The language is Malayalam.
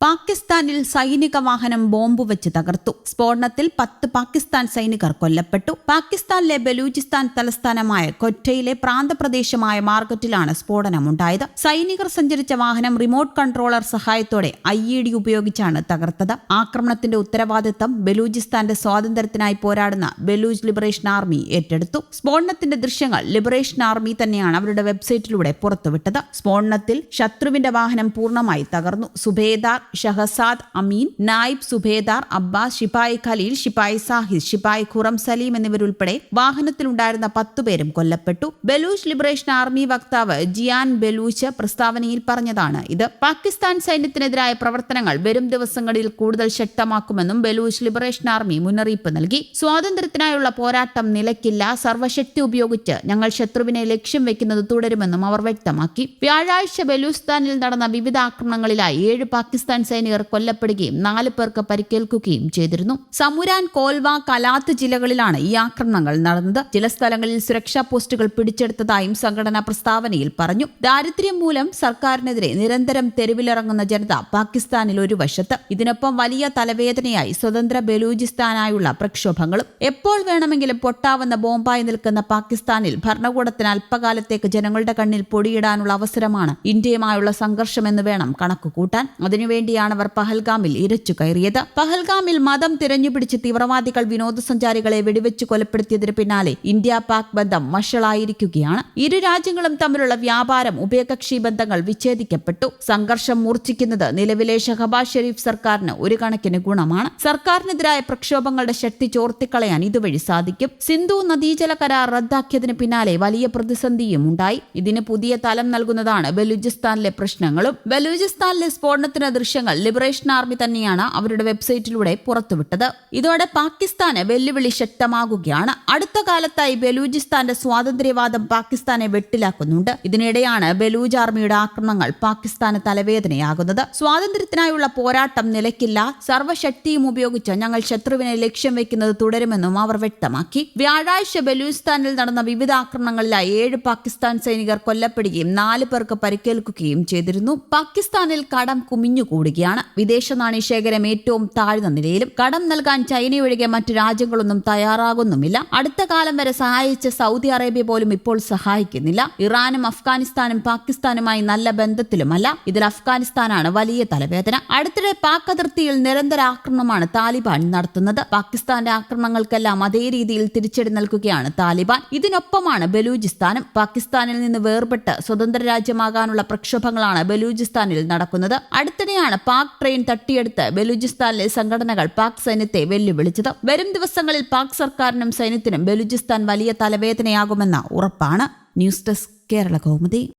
പാകിസ്ഥാൻ പാകിസ്ഥാനിൽ സൈനിക വാഹനം ബോംബ് വെച്ച് തകർത്തു. സ്ഫോടനത്തിൽ പത്ത് പാകിസ്ഥാൻ സൈനികർ കൊല്ലപ്പെട്ടു. പാകിസ്ഥാനിലെ ബലൂചിസ്ഥാൻ തലസ്ഥാനമായ കൊറ്റയിലെ പ്രാന്തപ്രദേശമായ മാർക്കറ്റിലാണ് സ്ഫോടനമുണ്ടായത്. സൈനികർ സഞ്ചരിച്ച വാഹനം റിമോട്ട് കൺട്രോളർ സഹായത്തോടെ ഐ ഇ ഡി ഉപയോഗിച്ചാണ് തകർത്തത്. ആക്രമണത്തിന്റെ ഉത്തരവാദിത്തം ബലൂചിസ്ഥാന്റെ സ്വാതന്ത്ര്യത്തിനായി പോരാടുന്ന ബലൂജ് ലിബറേഷൻ ആർമി ഏറ്റെടുത്തു. സ്ഫോടനത്തിന്റെ ദൃശ്യങ്ങൾ ലിബറേഷൻ ആർമി തന്നെയാണ് അവരുടെ വെബ്സൈറ്റിലൂടെ പുറത്തുവിട്ടത്. സ്ഫോടനത്തിൽ ശത്രുവിന്റെ വാഹനം പൂർണമായി തകർന്നു. സുബേദാർ ഷഹസാദ് അമീൻ നായിബ് സുബേദാർ അബ്ബാസ് ഷിപ്പായി ഖലീൽ ഷിപ്പായി സാഹിദ് ഷിപ്പായി ഖുറം സലീം എന്നിവരുൾപ്പെടെ വാഹനത്തിലുണ്ടായിരുന്ന പത്തുപേരും കൊല്ലപ്പെട്ടു. ബലൂച്ച് ലിബറേഷൻ ആർമി വക്താവ് ജിയാൻ ബലൂച്ച് പ്രസ്താവനയിൽ പറഞ്ഞതാണ് ഇത്. പാകിസ്ഥാൻ സൈന്യത്തിനെതിരായ പ്രവർത്തനങ്ങൾ വരും ദിവസങ്ങളിൽ കൂടുതൽ ശക്തമാക്കുമെന്നും ബലൂച്ച് ലിബറേഷൻ ആർമി മുന്നറിയിപ്പ് നൽകി. സ്വാതന്ത്ര്യത്തിനായുള്ള പോരാട്ടം നിലയ്ക്കില്ല. സർവശക്തി ഉപയോഗിച്ച് ഞങ്ങൾ ശത്രുവിനെ ലക്ഷ്യം വെക്കുന്നത് തുടരുമെന്നും അവർ വ്യക്തമാക്കി. വ്യാഴാഴ്ച ബലൂസ്ഥാനിൽ നടന്ന വിവിധ ആക്രമണങ്ങളിലായി ഏഴ് പാകിസ്ഥാൻ സൈനികർ കൊല്ലപ്പെടുകയും നാല് പേർക്ക് പരിക്കേൽക്കുകയും ചെയ്തിരുന്നു. സമുരാൻ കോൽവ കലാത്ത് ജില്ലകളിലാണ് ഈ ആക്രമണങ്ങൾ നടന്നത്. ചില സ്ഥലങ്ങളിൽ സുരക്ഷാ പോസ്റ്റുകൾ പിടിച്ചെടുത്തതായും സംഘടനാ പ്രസ്താവനയിൽ പറഞ്ഞു. ദാരിദ്ര്യം മൂലം സർക്കാരിനെതിരെ നിരന്തരം തെരുവിലിറങ്ങുന്ന ജനത പാകിസ്ഥാനിൽ ഒരു വശത്ത്. ഇതിനൊപ്പം വലിയ തലവേദനയായി സ്വതന്ത്ര ബലൂചിസ്ഥാനായുള്ള പ്രക്ഷോഭങ്ങളും. എപ്പോൾ വേണമെങ്കിലും പൊട്ടാവുന്ന ബോംബായി നിൽക്കുന്ന പാകിസ്ഥാനിൽ ഭരണകൂടത്തിന് അല്പകാലത്തേക്ക് ജനങ്ങളുടെ കണ്ണിൽ പൊടിയിടാനുള്ള അവസരമാണ് ഇന്ത്യയുമായുള്ള സംഘർഷമെന്ന് വേണം കണക്കുകൂട്ടാൻ. അതിനുവേണ്ടിയാണ് അവർ പഹൽഗാമിൽ ഇരച്ചു കയറിയത്. പഹൽഗാമിൽ മതം തിരഞ്ഞുപിടിച്ച് തീവ്രവാദികൾ വിനോദസഞ്ചാരികളെ വെടിവെച്ച് കൊലപ്പെടുത്തിയതിന് പിന്നാലെ ഇന്ത്യ പാക് ബന്ധം വഷളായിരിക്കുകയാണ്. ഇരു രാജ്യങ്ങളും തമ്മിലുള്ള വ്യാപാരം ഉഭയകക്ഷി ബന്ധങ്ങൾ വിച്ഛേദിക്കപ്പെട്ടു. സംഘർഷം മൂർച്ഛിക്കുന്നത് നിലവിലെ ഷഹബാസ് ഷെരീഫ് സർക്കാരിന് ഒരു കണക്കിന് ഗുണമാണ്. സർക്കാരിനെതിരായ പ്രക്ഷോഭങ്ങളുടെ ശക്തി ചോർത്തിക്കളയാൻ ഇതുവഴി സാധിക്കും. സിന്ധു നദീജല കരാർ റദ്ദാക്കിയതിന് പിന്നാലെ വലിയ പ്രതിസന്ധിയും ഉണ്ടായി. ഇതിന് പുതിയ തലം നൽകുന്നതാണ് ബലൂചിസ്ഥാനിലെ പ്രശ്നങ്ങളും. ബലൂചിസ്ഥാനിലെ സ്ഫോടനത്തിന് ദൃശ്യങ്ങൾ ലിബറേഷൻ ആർമി തന്നെയാണ് അവരുടെ വെബ്സൈറ്റിലൂടെ പുറത്തുവിട്ടത്. ഇതോടെ പാകിസ്ഥാന് വെല്ലുവിളി ശക്തമാകുകയാണ്. അടുത്ത കാലത്തായി ബലൂചിസ്ഥാന്റെ സ്വാതന്ത്ര്യവാദം പാകിസ്ഥാനെ വെട്ടിലാക്കുന്നുണ്ട്. ഇതിനിടെയാണ് ബലൂജ് ആർമിയുടെ ആക്രമണങ്ങൾ പാകിസ്ഥാന് തലവേദനയാകുന്നത്. സ്വാതന്ത്ര്യത്തിനായുള്ള പോരാട്ടം നിലയ്ക്കില്ല. സർവശക്തിയും ഉപയോഗിച്ച് ഞങ്ങൾ ശത്രുവിനെ ലക്ഷ്യം വെക്കുന്നത് തുടരുമെന്നും അവർ വ്യക്തമാക്കി. വ്യാഴാഴ്ച ബലൂചിസ്ഥാനിൽ നടന്ന വിവിധ ആക്രമണങ്ങളിലായി ഏഴ് പാകിസ്ഥാൻ സൈനികർ കൊല്ലപ്പെടുകയും നാല് പേർക്ക് പരിക്കേൽക്കുകയും ചെയ്തിരുന്നു. പാകിസ്ഥാനിൽ കടം കുമിഞ്ഞുകൂടുകയാണ്. വിദേശ നാണയ ശേഖരം ഏറ്റവും താഴ്ന്ന നിലയിലും കടം നൽകാൻ ചൈനയൊഴികെ മറ്റ് രാജ്യങ്ങളൊന്നും തയ്യാറാകുന്നുമില്ല. അടുത്ത കാലം വരെ സഹായിച്ച സൗദി അറേബ്യ പോലും ഇപ്പോൾ സഹായിക്കുന്നില്ല. ഇറാനും അഫ്ഗാനിസ്ഥാനും പാകിസ്ഥാനുമായി നല്ല ബന്ധത്തിലുമല്ല. ഇതിൽ അഫ്ഗാനിസ്ഥാനാണ് വലിയ തലവേദന. അടുത്തിടെ പാക് അതിർത്തിയിൽ നിരന്തര ആക്രമണമാണ് താലിബാൻ നടത്തുന്നത്. പാകിസ്ഥാന്റെ ആക്രമണങ്ങൾക്കെല്ലാം അതേ രീതിയിൽ തിരിച്ചടി നൽകുകയാണ് താലിബാൻ. ഇതിനൊപ്പമാണ് ബലൂചിസ്ഥാനും പാകിസ്ഥാനിൽ നിന്ന് വേർപെട്ട് സ്വതന്ത്ര രാജ്യമാകാനുള്ള പ്രക്ഷോഭങ്ങളാണ് ബലൂചിസ്ഥാനിൽ നടക്കുന്നത്. അടുത്തിടെയാണ് പാക് ട്രെയിൻ തട്ടിയെടുത്ത് ബലൂചിസ്ഥാനിലെ സംഘടനകൾ പാക് സൈന്യത്തെ വെല്ലുവിളിച്ചത്. വരും ദിവസങ്ങളിൽ പാക് സർക്കാരിനും സൈന്യത്തിനും ബലൂചിസ്ഥാൻ വലിയ തലവേദനയാകുമെന്ന ഉറപ്പാണ്. News desk Kerala Kaumudi.